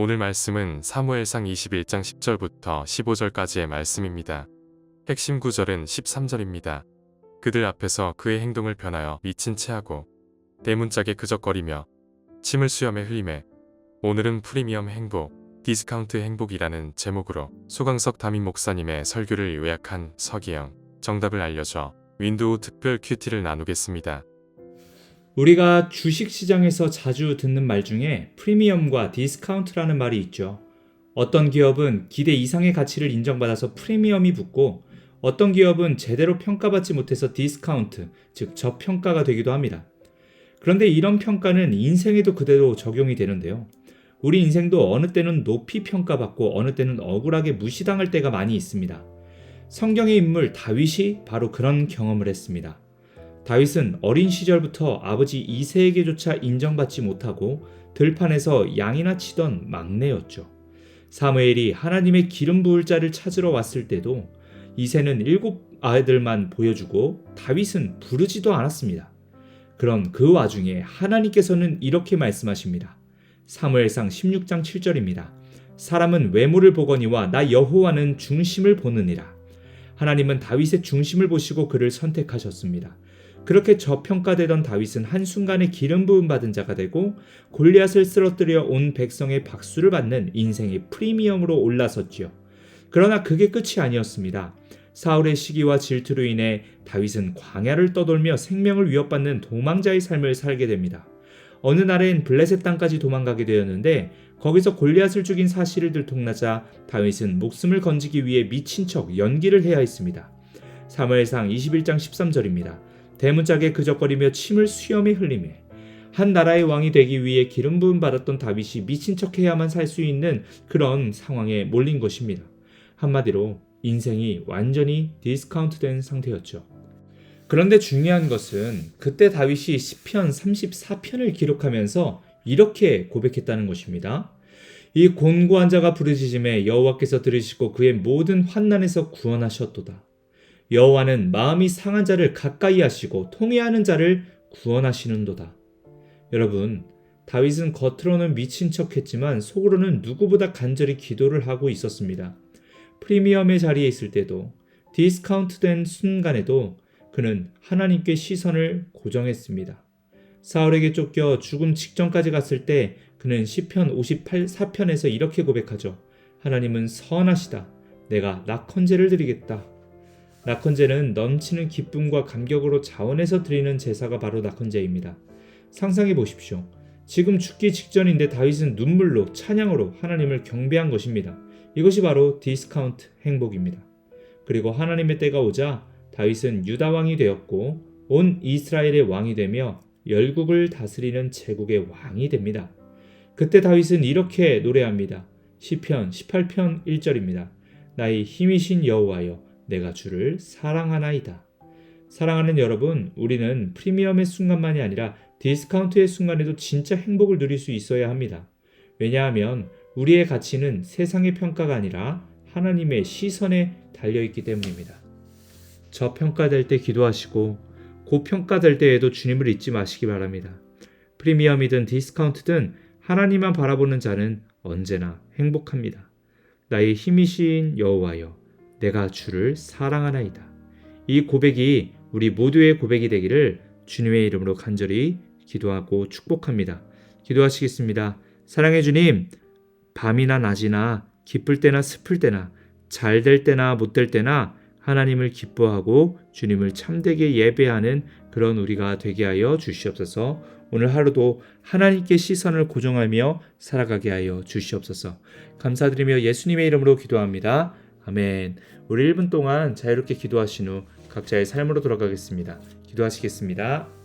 오늘 말씀은 사무엘상 21장 10절부터 15절까지의 말씀입니다. 핵심 구절은 13절입니다. 그들 앞에서 그의 행동을 변하여 미친 채하고 대문짝에 그적거리며 침을 수염에 흘림에 오늘은 프리미엄 행복, 디스카운트 행복이라는 제목으로 소강석 담임 목사님의 설교를 요약한 서기영 정답을 알려줘 윈도우 특별 큐티를 나누겠습니다. 우리가 주식 시장에서 자주 듣는 말 중에 프리미엄과 디스카운트라는 말이 있죠. 어떤 기업은 기대 이상의 가치를 인정받아서 프리미엄이 붙고 어떤 기업은 제대로 평가받지 못해서 디스카운트, 즉 저평가가 되기도 합니다. 그런데 이런 평가는 인생에도 그대로 적용이 되는데요. 우리 인생도 어느 때는 높이 평가받고 어느 때는 억울하게 무시당할 때가 많이 있습니다. 성경의 인물 다윗이 바로 그런 경험을 했습니다. 다윗은 어린 시절부터 아버지 이세에게조차 인정받지 못하고 들판에서 양이나 치던 막내였죠. 사무엘이 하나님의 기름 부을 자를 찾으러 왔을 때도 이세는 일곱 아이들만 보여주고 다윗은 부르지도 않았습니다. 그런 그 와중에 하나님께서는 이렇게 말씀하십니다. 사무엘상 16장 7절입니다. 사람은 외모를 보거니와 나 여호와는 중심을 보느니라. 하나님은 다윗의 중심을 보시고 그를 선택하셨습니다. 그렇게 저평가되던 다윗은 한순간에 기름 부음 받은 자가 되고 골리앗을 쓰러뜨려 온 백성의 박수를 받는 인생의 프리미엄으로 올라섰지요. 그러나 그게 끝이 아니었습니다. 사울의 시기와 질투로 인해 다윗은 광야를 떠돌며 생명을 위협받는 도망자의 삶을 살게 됩니다. 어느 날엔 블레셋 땅까지 도망가게 되었는데 거기서 골리앗을 죽인 사실을 들통나자 다윗은 목숨을 건지기 위해 미친 척 연기를 해야 했습니다. 사무엘상 21장 13절입니다. 대문짝에 그적거리며 침을 수염에 흘리매 한 나라의 왕이 되기 위해 기름 부음 받았던 다윗이 미친 척해야만 살 수 있는 그런 상황에 몰린 것입니다. 한마디로 인생이 완전히 디스카운트된 상태였죠. 그런데 중요한 것은 그때 다윗이 시편 34편을 기록하면서 이렇게 고백했다는 것입니다. 이 곤고한 자가 부르짖음에 여호와께서 들으시고 그의 모든 환난에서 구원하셨도다. 여호와는 마음이 상한 자를 가까이 하시고 통회하는 자를 구원하시는도다. 여러분, 다윗은 겉으로는 미친 척했지만 속으로는 누구보다 간절히 기도를 하고 있었습니다. 프리미엄의 자리에 있을 때도 디스카운트된 순간에도 그는 하나님께 시선을 고정했습니다. 사울에게 쫓겨 죽음 직전까지 갔을 때 그는 시편 58사편에서 이렇게 고백하죠. 하나님은 선하시다. 내가 낙헌제를 드리겠다. 낙헌제는 넘치는 기쁨과 감격으로 자원해서 드리는 제사가 바로 낙헌제입니다. 상상해 보십시오. 지금 죽기 직전인데 다윗은 눈물로 찬양으로 하나님을 경배한 것입니다. 이것이 바로 디스카운트 행복입니다. 그리고 하나님의 때가 오자 다윗은 유다 왕이 되었고 온 이스라엘의 왕이 되며 열국을 다스리는 제국의 왕이 됩니다. 그때 다윗은 이렇게 노래합니다. 시편 18편 1절입니다. 나의 힘이신 여호와여 내가 주를 사랑하나이다. 사랑하는 여러분, 우리는 프리미엄의 순간만이 아니라 디스카운트의 순간에도 진짜 행복을 누릴 수 있어야 합니다. 왜냐하면 우리의 가치는 세상의 평가가 아니라 하나님의 시선에 달려 있기 때문입니다. 저평가될 때 기도하시고 고평가될 때에도 주님을 잊지 마시기 바랍니다. 프리미엄이든 디스카운트든 하나님만 바라보는 자는 언제나 행복합니다. 나의 힘이신 여호와여 내가 주를 사랑하나이다. 이 고백이 우리 모두의 고백이 되기를 주님의 이름으로 간절히 기도하고 축복합니다. 기도하시겠습니다. 사랑해 주님, 밤이나 낮이나 기쁠 때나 슬플 때나 잘 될 때나 못 될 때나 하나님을 기뻐하고 주님을 참되게 예배하는 그런 우리가 되게 하여 주시옵소서. 오늘 하루도 하나님께 시선을 고정하며 살아가게 하여 주시옵소서. 감사드리며 예수님의 이름으로 기도합니다. 아멘. 우리 1분 동안 자유롭게 기도하신 후 각자의 삶으로 돌아가겠습니다. 기도하시겠습니다.